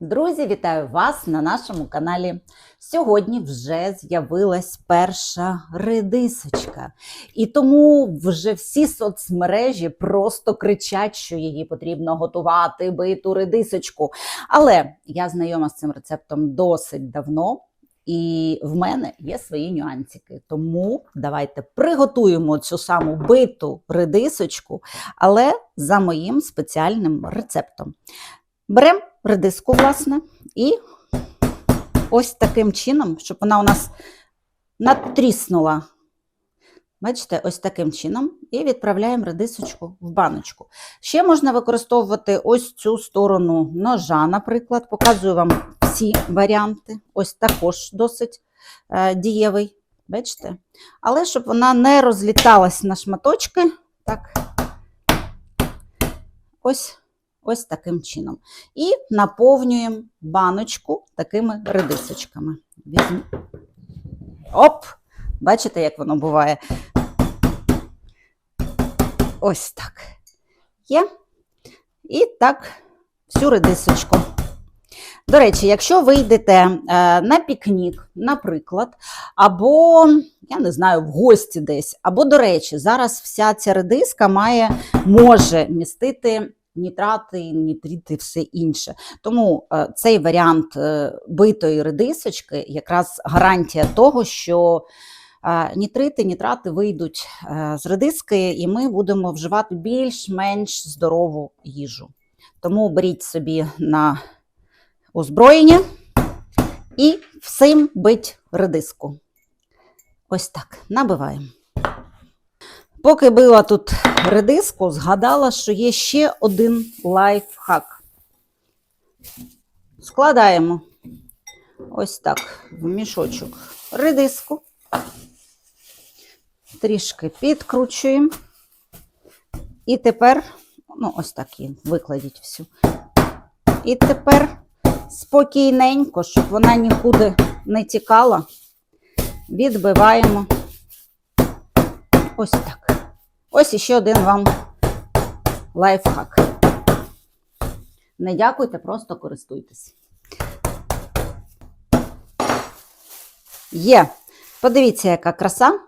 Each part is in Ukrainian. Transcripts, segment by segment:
Друзі, вітаю вас на нашому каналі. Сьогодні вже з'явилась перша редисочка, і тому вже всі соцмережі просто кричать, що її потрібно готувати, биту редисочку. Але я знайома з цим рецептом досить давно. І в мене є свої нюансики. Тому давайте приготуємо цю саму биту редисочку, але за моїм спеціальним рецептом. Беремо редиску, власне, і ось таким чином, щоб вона у нас натріснула. Бачите, ось таким чином, і відправляємо редисочку в баночку. Ще можна використовувати ось цю сторону ножа, наприклад. Показую вам всі варіанти. Ось також досить е, дієвий. Бачите? Але щоб вона не розліталась на шматочки, так, ось, ось таким чином. І наповнюємо баночку такими редисочками. Візьму. Оп! Бачите, як воно буває? Ось так. Є. І так, всю редисочку. До речі, якщо ви йдете е, на пікнік, наприклад, або, я не знаю, в гості десь, або, до речі, зараз вся ця редиска має, може містити нітрати, нітрити, все інше. Тому е, цей варіант е, битої редисочки якраз гарантія того, що е, нітрити, нітрати вийдуть з редиски, і ми будемо вживати більш-менш здорову їжу. Тому беріть собі на озброєння і всім бить редиску. Ось так, набиваємо. Поки била тут редиску, згадала, що є ще один лайфхак. Складаємо ось так в мішочок редиску, трішки підкручуємо. І тепер, ну, ось так її викладіть всю. І тепер спокійненько, щоб вона нікуди не тікала, відбиваємо ось так. Ось іще один вам лайфхак. Не дякуйте, просто користуйтесь. Є. Подивіться, яка краса.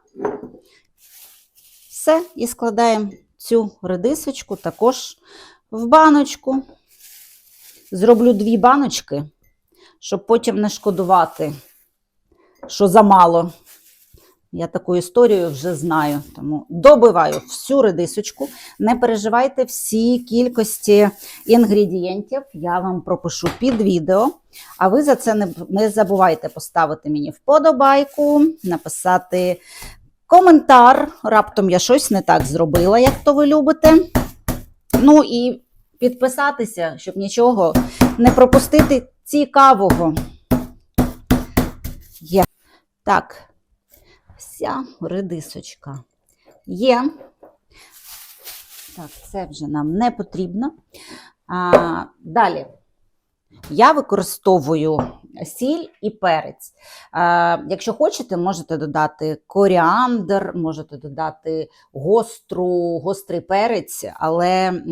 Все, і складаємо цю редисочку також в баночку. Зроблю дві баночки, щоб потім не шкодувати, що замало. Я таку історію вже знаю. Тому добиваю всю редисочку. Не переживайте всі кількості інгредієнтів. Я вам пропишу під відео. А ви за це не, не забувайте поставити мені вподобайку, написати коментар. Раптом я щось не так зробила, як то ви любите. Ну і підписатися, щоб нічого не пропустити цікавого. Є. Так вся редисочка є. Так, це вже нам не потрібно. А, Далі я використовую сіль і перець. Якщо хочете, можете додати коріандр, можете додати гостру, гострий перець, але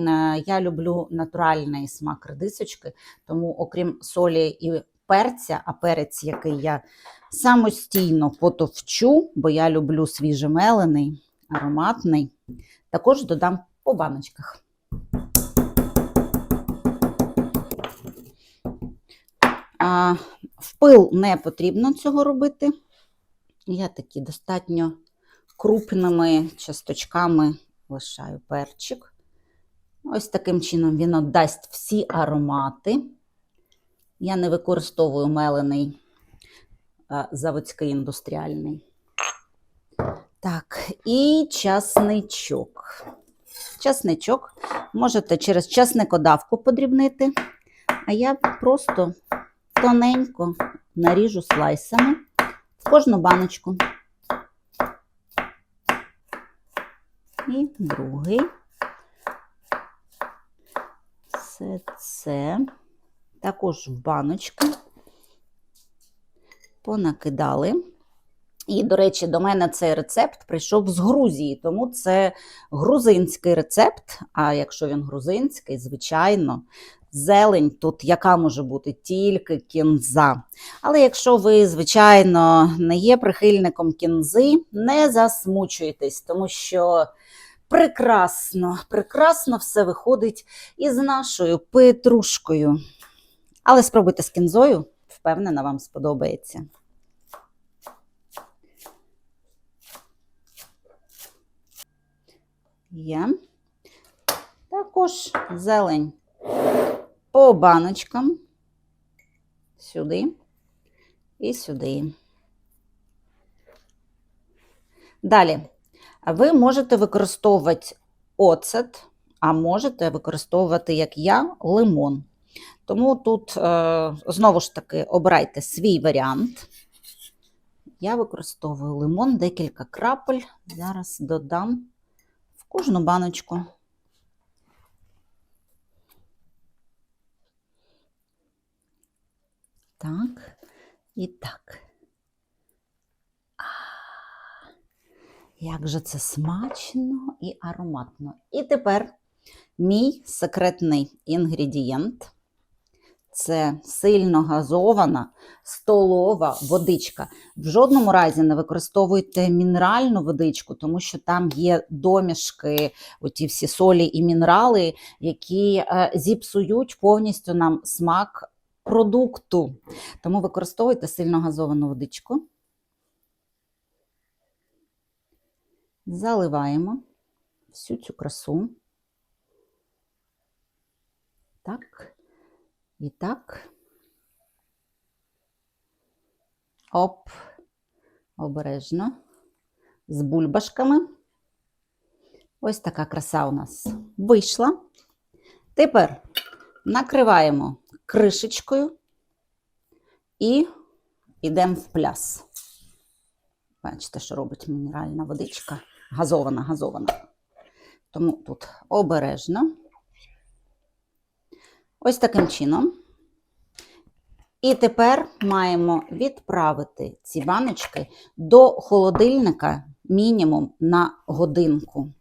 я люблю натуральний смак редисочки, тому, окрім солі і перця, а перець, який я самостійно потовчу, бо я люблю свіжемелений, ароматний. Також додам по баночках. А, пил не потрібно цього робити. Я такі достатньо крупними часточками лишаю перчик. Ось таким чином він дасть всі аромати. Я не використовую мелений заводський індустріальний. Так, і часничок. Часничок можете через часникодавку подрібнити, а я просто тоненько наріжу слайсами в кожну баночку. І другий. Все це також в баночку понакидали. І, до речі, до мене цей рецепт прийшов з Грузії, тому це грузинський рецепт. А якщо він грузинський, звичайно, зелень тут яка може бути тільки кінза. Але якщо ви, звичайно, не є прихильником кінзи, не засмучуйтесь, тому що прекрасно, прекрасно все виходить із нашою петрушкою. Але спробуйте з кінзою, впевнена, вам сподобається. Є. Також зелень по баночкам. Сюди і сюди. Далі. Ви можете використовувати оцет, а можете використовувати, як я, лимон. Тому тут, е, знову ж таки, обирайте свій варіант. Я використовую лимон, декілька крапель. Зараз додам в кожну баночку. Так, і так. Як же це смачно і ароматно. І тепер мій секретний інгредієнт це сильно газована столова водичка. В жодному разі не використовуйте мінеральну водичку, тому що там є домішки, оті всі солі і мінерали, які е, зіпсують повністю нам смак продукту. Тому використовуйте сильно газовану водичку. Заливаємо всю цю красу. Так. І так. Оп, обережно. З бульбашками. Ось така краса у нас вийшла. Тепер накриваємо кришечкою і йдемо в пляс. Бачите, що робить мінеральна водичка. Газована, газована. Тому тут обережно. Ось таким чином. І тепер маємо відправити ці баночки до холодильника мінімум на годинку,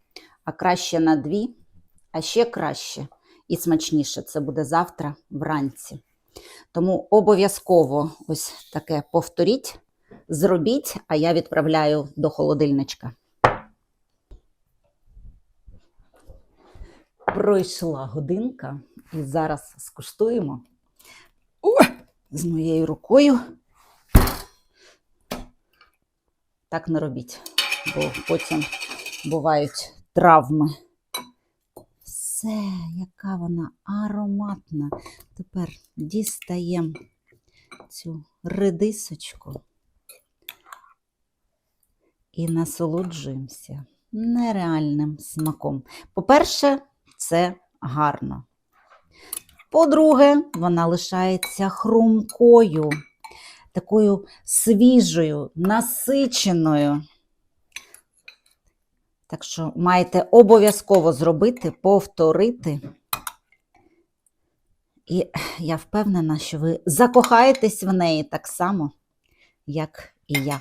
а краще на дві, а ще краще і смачніше це буде завтра вранці. Тому обов'язково ось таке повторіть, зробіть, а я відправляю до холодильничка. Пройшла годинка, і зараз скуштуємо О, з моєю рукою. Так не робіть, бо потім бувають травми. Все, яка вона ароматна. Тепер дістаємо цю редисочку і насолоджуємося нереальним смаком. По-перше, це гарно. По-друге, вона лишається хрумкою, такою свіжою, насиченою. Так що маєте обов'язково зробити, повторити. І я впевнена, що ви закохаєтесь в неї так само, як і я.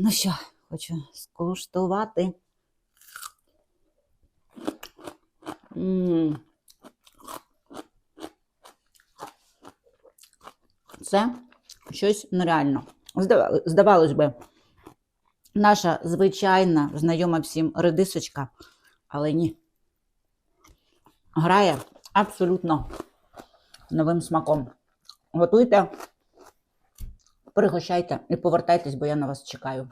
Ну що, хочу скуштувати. Це щось нереально. Здавалось, би, наша звичайна, знайома всім редисочка, але ні. Грає абсолютно новим смаком. Готуйте, пригощайте і повертайтесь, бо я на вас чекаю.